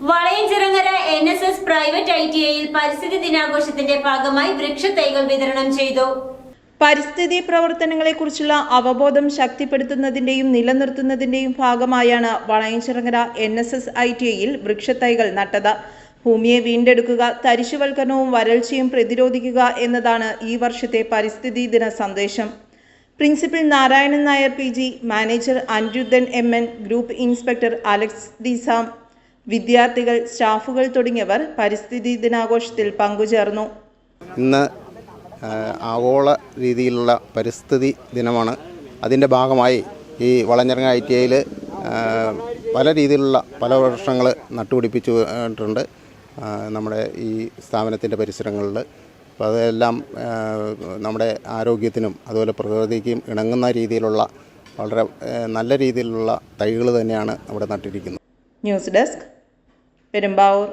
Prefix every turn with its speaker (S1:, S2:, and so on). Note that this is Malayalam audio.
S1: Valayanchirangara N S S private I T ഐയിൽ പരിസ്ഥിതി ദിനാഘോഷത്തിന്റെ ഭാഗമായി വൃക്ഷത്തൈകൾ വിതരണം ചെയ്തു.
S2: പരിസ്ഥിതി പ്രവർത്തനങ്ങളെക്കുറിച്ചുള്ള അവബോധം ശക്തിപ്പെടുത്തുന്നതിന്റെയും നിലനിർത്തുന്നതിന്റെയും ഭാഗമായാണ് Valayanchirangara N S S I T ഐയിൽ വൃക്ഷത്തൈകൾ നട്ടത്. ഭൂമിയെ വീണ്ടെടുക്കുക തരിശുവൽക്കരണവും വരൾച്ചയും പ്രതിരോധിക്കുക എന്നതാണ് ഈ വർഷത്തെ പരിസ്ഥിതി ദിന സന്ദേശം. Principal Narayanan Nair P G manager Anirudhan M N group inspector Alex D Sam വിദ്യാർത്ഥികൾ സ്റ്റാഫുകൾ തുടങ്ങിയവർ പരിസ്ഥിതി ദിനാഘോഷത്തിൽ പങ്കുചേർന്നു.
S3: ഇന്ന് ആഗോള രീതിയിലുള്ള പരിസ്ഥിതി ദിനമാണ്. അതിന്റെ ഭാഗമായി ഈ വളഞ്ഞിറങ്ങ ഐ ടി ഐയിൽ പല രീതിയിലുള്ള പല വർഷങ്ങൾ നട്ടുപിടിപ്പിച്ചിട്ടുണ്ട് നമ്മുടെ ഈ സ്ഥാപനത്തിന്റെ പരിസരങ്ങളിൽ അപ്പോൾ അതെല്ലാം നമ്മുടെ ആരോഗ്യത്തിനും അതുപോലെ പ്രകൃതിക്കും ഇണങ്ങുന്ന രീതിയിലുള്ള വളരെ നല്ല രീതിയിലുള്ള തൈകൾ തന്നെയാണ് അവിടെ നട്ടിരിക്കുന്നത്.
S2: News desk Perumbavoor.